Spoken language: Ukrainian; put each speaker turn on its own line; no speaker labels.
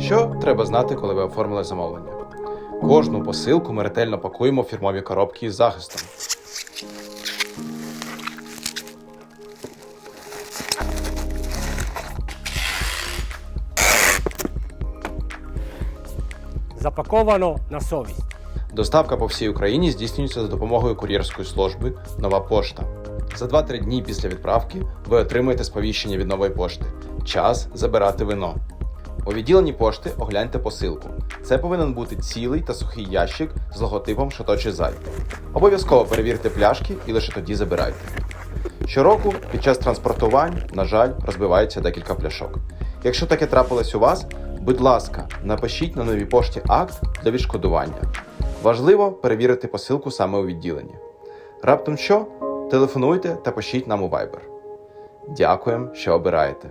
Що треба знати, коли ви оформили замовлення? Кожну посилку ми ретельно пакуємо в фірмові коробки із захистом.
Запаковано на совість.
Доставка по всій Україні здійснюється за допомогою кур'єрської служби Нова пошта. За 2-3 дні після відправки ви отримаєте сповіщення від нової пошти. Час забирати вино. У відділенні пошти огляньте посилку. Це повинен бути цілий та сухий ящик з логотипом Шаточий Зай. Обов'язково перевірте пляшки і лише тоді забирайте. Щороку під час транспортувань, на жаль, розбивається декілька пляшок. Якщо таке трапилось у вас, будь ласка, напишіть на новій пошті акт для відшкодування. Важливо перевірити посилку саме у відділенні. Раптом що? Телефонуйте та пишіть нам у Viber. Дякуємо, що обираєте.